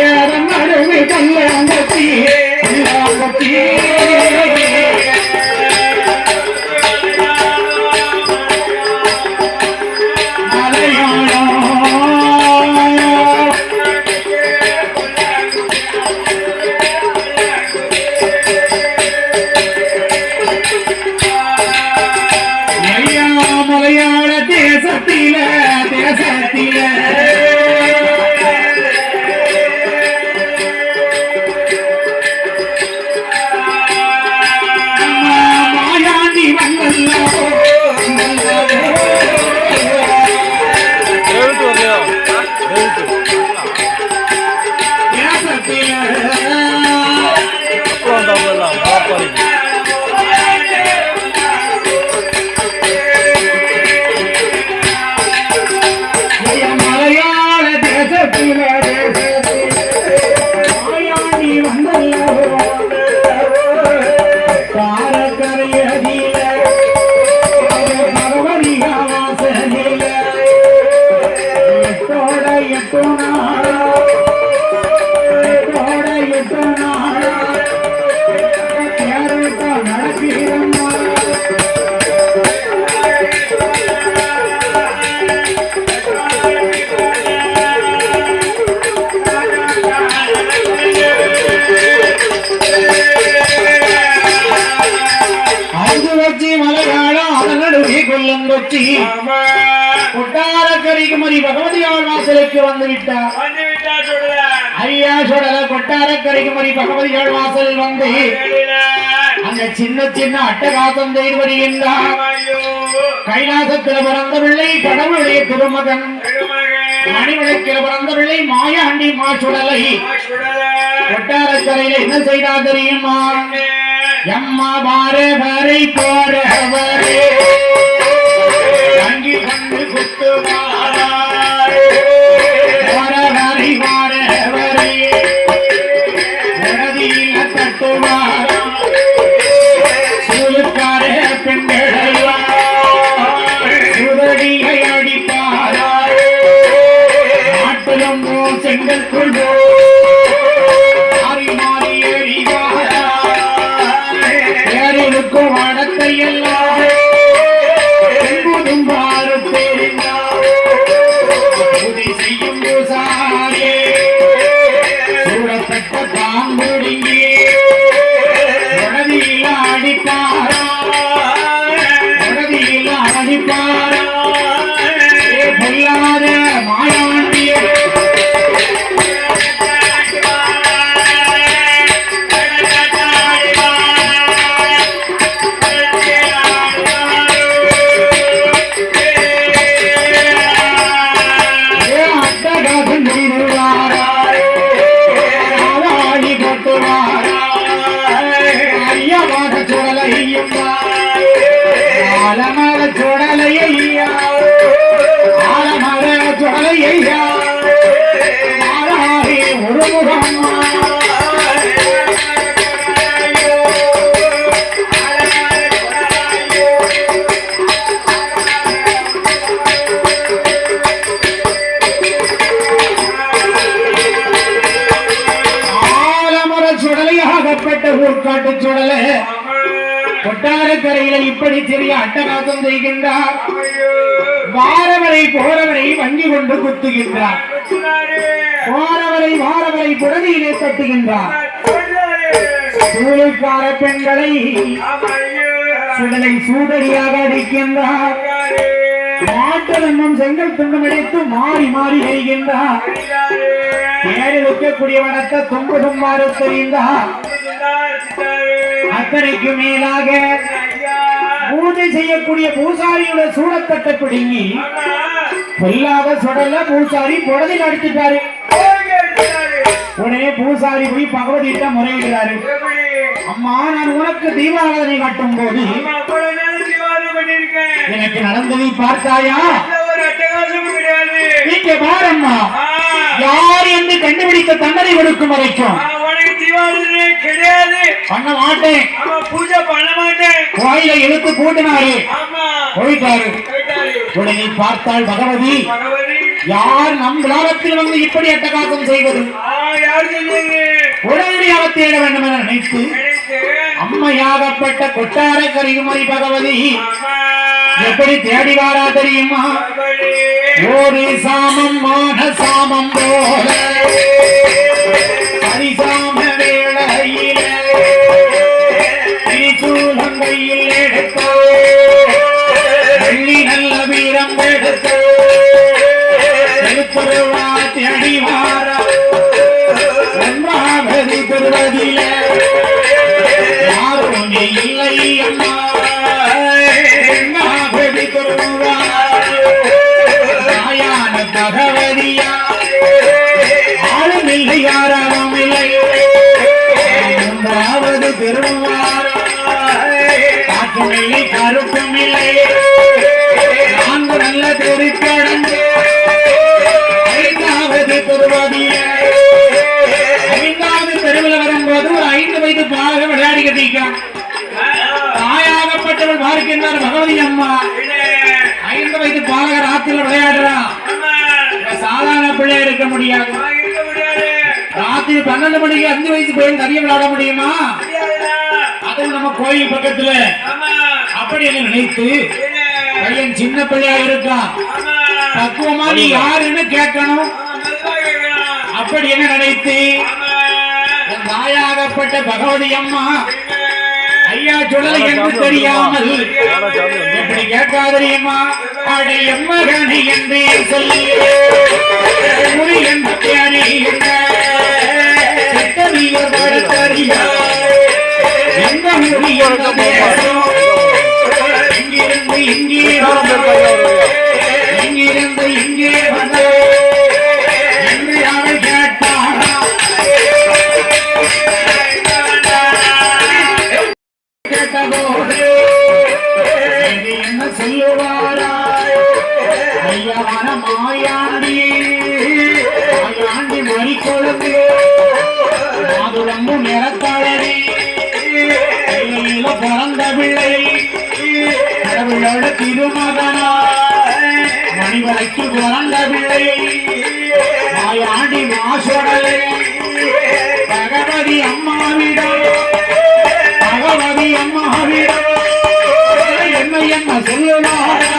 ஏறம் நடுவு கல்லாங்கத்தி கல்லாங்கத்தி மணி பகவதியாள் வாசலுக்கு வந்து விட்டார் வந்து விட்டா சொல்லுதா ஐயா சொல்லல கொட்டாரக்கரைக்கு மணி பகவதியாள் வாசலில் வந்து. அந்த சின்ன சின்ன அட்டகாசம் செய்து வருகின்றார் கைலாசத்தில் பிறந்த பிள்ளை கடவுளுடைய திருமகன். மணிவிளக்கில் பிறந்த பிள்ளை மாயாண்டி மாசுடலை. சுடல கொட்டாரக்கரையில என்ன செய்தா தெரியுமா? எம்மா பாரு வரை போறவரே தங்கி கொண்டு குத்துவாரே பேரலுக்கும் எல்லாம் இப்படி சிறிய அட்டகாசம் செய்கின்றார். வாரவரை போறவரை வங்கி கொண்டு குத்துகின்றார். வாரவரை வாரவரை புடவையிலே கட்டுகின்றார் சூழல்கார பெண்களை சுடலை சூதரியாக அடிக்கின்றார். மாட்டலன்னும் செங்கல் துண்டும் அடித்து மாறி மாறி எறிகின்றார் ஏழு வைக்கக்கூடிய வனத்தை தொங்கு தும்மாறு தெரிந்தார். அத்தனைக்கு மேலாக பூஜை செய்யக்கூடிய பூசாரியோட சூடத்தட்டை பிடுங்கி பொல்லாத சுடல பூசாரி புடதில் அடிச்சுட்டாரு உடனே பூசாரி போய் பகவதிட்ட முறையிடுறாரு. அம்மா நான் உனக்கு தீபாராதனை காட்டும் போது எனக்கு நடந்ததை பார்த்தாயா? நீங்க பாரம்மா யார் என்று கண்டுபிடிக்க தண்டனை கொடுக்கும் வரைக்கும் கிடையாது. பண்ண மாட்டேன். ஆமா பூஜை பண்ண மாட்டேன். கோயிலை இழுத்து கூட்டினாரு ஆமா. போயிட்டாரு. கேட்டாரு. உடனே பார்த்தாள் பகவதி யார் நம் வந்து இப்படி அட்டகாசம் செய்வது உடனடியாக தேட வேண்டும் என நினைத்து அம்மையாகப்பட்ட கொட்டார கரிகுமரி பகவதி எப்படி தேடி வாரா தெரியுமா? ஒரு சாமம் மான சாமம் போல. பெறுவதில யாரும் இல்லை அம்மா ஒன்றாவது பெறுவா தாயான பகவதியா ஆளும் இல்லை இல்லை காற்றும் இல்லை கருப்பும் இல்லை. நான்கு நல்ல திருக்கடந்து ஐந்தாவது பெருவதியா. தெருவில் வரும்போது ஒரு ஐந்து வயது பாலக விளையாடி கட்டிக்கான் தாயாகப்பட்டவள் பார்க்கின்றார் பகவதி அம்மா? ஐந்து வயது பாலகர் ராத்திரில விளையாடுறான். சாதாரண பிள்ளை இருக்க முடியாது. ராத்திரி பன்னெண்டு மணிக்கு அஞ்சு வயசு பையன் தனியா விளையாட முடியுமா? அதுவும் நம்ம கோயில் பக்கத்துல. அப்படி என்று நினைத்து பையன் சின்ன பிள்ளையா இருக்கான். பக்குவமா நீ யாருன்னு கேட்கணும். அப்படி என்ன நினைத்து தாயாகப்பட்ட பகவதி அம்மா. ஐயா சுடலை என்று தெரியாமல் எப்படி கேட்கா தெரியுமா அடை எம்மகனி என்று சொல்லி என்ற எந்த முறி எந்த இங்கிருந்து இங்கே கையில பிறந்த பிள்ளை. கடவுளோட திருமகனா மணிவரைக்கு பிறந்த பிள்ளை. மாயாண்டி மாசுடலை. பகவதி அம்மாவிடம். பகவதி அம்மாவிடம். என்ன என்ன சொல்லுவாரா?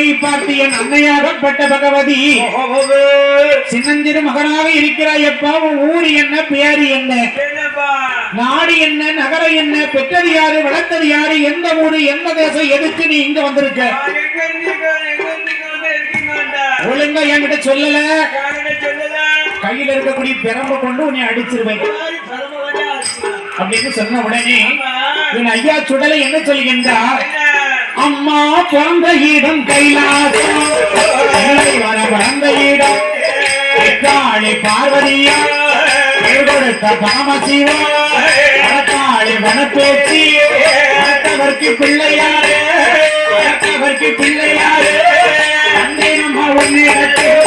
சுடலை பார்த்து என் அன்னையாகப்பட்ட பகவதி. சின்னஞ்சிறு மகனாக இருக்கிறாய் அப்பா உன் ஊர் என்ன பேரு என்ன? நாடு என்ன நகரம் என்ன பெற்றது யாரு வளர்த்தது யாரு எந்த ஊரு எந்த தேசம் எதுக்கு நீ இங்க வந்திருக்க? ஒழுங்கா என்கிட்ட சொல்லல. கையில இருக்கக்கூடிய பெரம்ப கொண்டு உன்னை அடிச்சிருவேன். அப்படின்னு சொன்ன உடனே என் ஐயா சுடலை என்ன சொல்கின்றார்? அம்மா பிறந்த இடம் கைலாசம் பிள்ளை வர பிறந்த இடம். காளி பார்வதியா. கொடுத்த பரமசிவா காளி வனப்பேச்சி. வளர்த்தவர்க்கு பிள்ளையாரு. வளர்த்தவர்க்கு பிள்ளையாரு. அன்னை நம்ம உன்னிடத்தில்.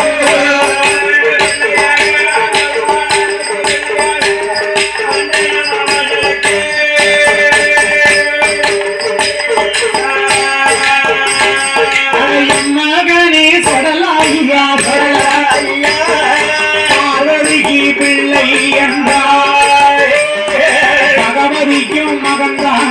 பகவதிக்கும் மகன்தானடோ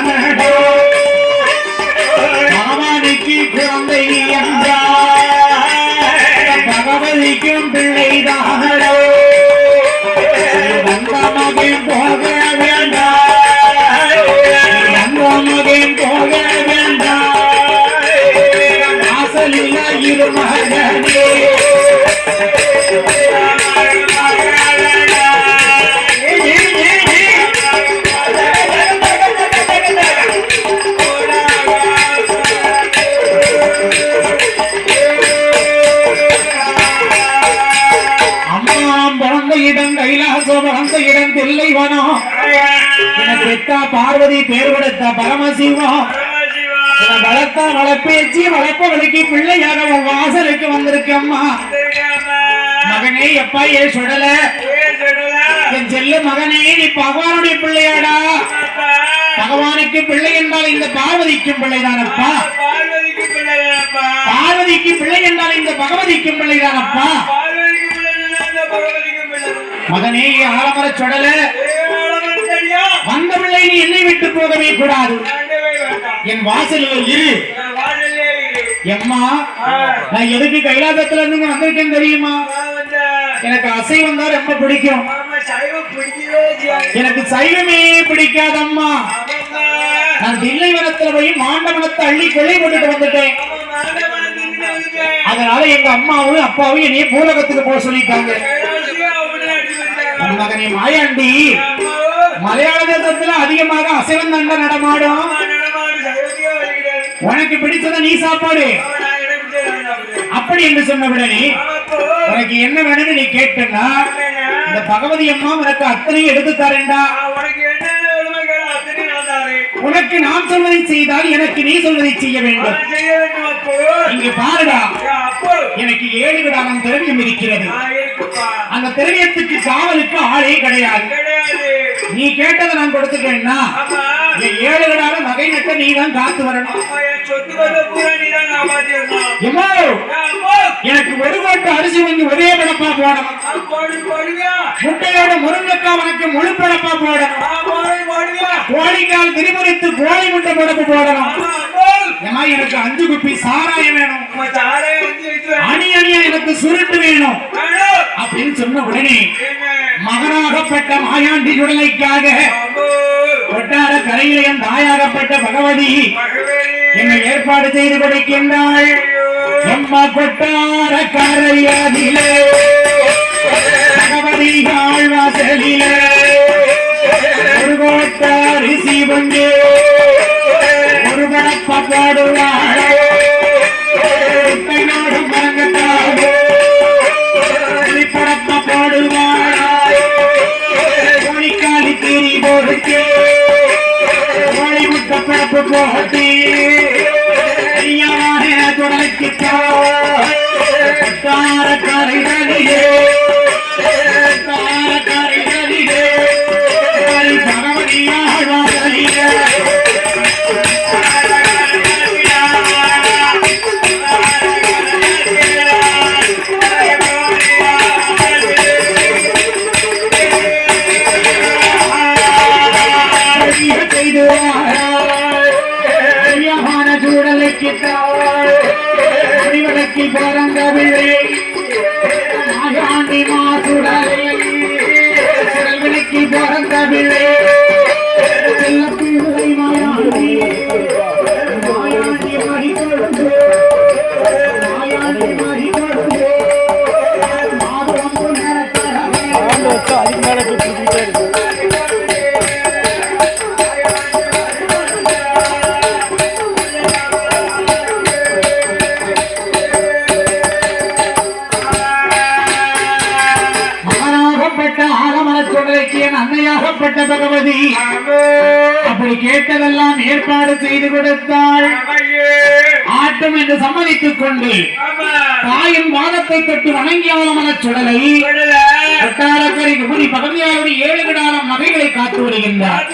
பார்வதி பேர் கொடுத்த பரமசிவம். வளர்த்தா வளர்ப்பேச்சு வளர்ப்பவளுக்கு பிள்ளையாக உன் வாசலுக்கு வந்திருக்கு அம்மா. மகனே எப்பா ஏ சுடல என் செல்ல மகனே நீ பகவானுடைய பிள்ளையாடா. பகவானுக்கு பிள்ளை என்றால் இந்த பார்வதிக்கும் பிள்ளைதானப்பா? பார்வதிக்கு பிள்ளை என்றால் இந்த பகவதிக்கும் பிள்ளைதானப்பா? மகனே ஆலமர சுடல? வந்த பிள்ளை நீ என்னை விட்டு போகவே கூடாது. என் வாசலில் இரு. எம்மா நான் எதுக்கு கைலாசத்துல இருந்து வந்திருக்கேன் தெரியுமா? எனக்கு அசைவம் தான் ரொம்ப பிடிக்கும். எனக்கு சைவமே பிடிக்காதம்மா. நான் தில்லைவனத்துல போய் மாண்டவனத்தை அள்ளி கொள்ளை போட்டுட்டு வந்துட்டேன். அதனால எங்க அம்மாவும் அப்பாவும் என்னைய பூலகத்துக்கு போக சொல்லிட்டாங்க. மகனே மாயாண்டி. மலையாள தேசத்துல அதிகமாக அசைவம் தண்ட நடமாடும்? உனக்கு பிடிச்சத நீ சாப்பாடு. அப்படி என்று சொன்ன உடனே ஆமாப்போ உனக்கு என்ன வேணும்னு நீ என்னங்க? இந்த பகவதி அம்மா உனக்கு அத்தனையும் எடுத்து தரேன்டா உனக்கு நான் சொல்வதை செய்தால் எனக்கு நீ சொல்வதை செய்ய வேண்டும். இங்க பாருடா. எனக்கு ஏழு விடாமல் திரவியம் இருக்கிறது. அந்த திரவியத்துக்கு காவலுக்கு ஆளே கிடையாது. நீ கேட்டதை நான் கொடுத்துட்டேன்னா ஏழு விடாத நகை நட்ட நீ தான் காத்து வரணும். எனக்கு ஒரு கோட்டு அரிசி வாங்கி ஒரே படப்பா போடணும். முட்டையோட முருங்கக்காய் உனக்கு முழு படப்பா போடணும். கோழிக்கால் திரிபுரித்து கோழி முட்டை படப்பு போடணும். ஏமா எனக்கு அஞ்சு குப்பி சாராயம் வேணும். வந்து அணி அணியா எனக்கு சுருட்டு வேணும். வேணும். அப்படின்னு சொன்ன உடனே மகனாகப்பட்ட மாயாண்டி சுடலைக்காக. அம்மோ கொட்டார கரையிலே என் தாயாகப்பட்ட பகவதி என்னை ஏற்பாடு செய்து கொடுக்கின்றாள். எம்மா கொட்டார கரையாதிலே பகவதி ஆழ்வாசலிலே ஒரு கோட்ட அரிசி விலைக்கு பிறந்த பகவதி அப்படி கேட்டதெல்லாம் ஏற்பாடு செய்து கொடுத்தாள். ஆட்டம் என்று சம்மதித்துக் கொண்டு தாயின் வாதத்தை தொட்டு வணங்கிய ஆலமரச் சுடலை. கொட்டாரக்கரை குமரி பகவதியாருடைய ஏழு கிடாரம் நகைகளை காத்து வருகின்றார்.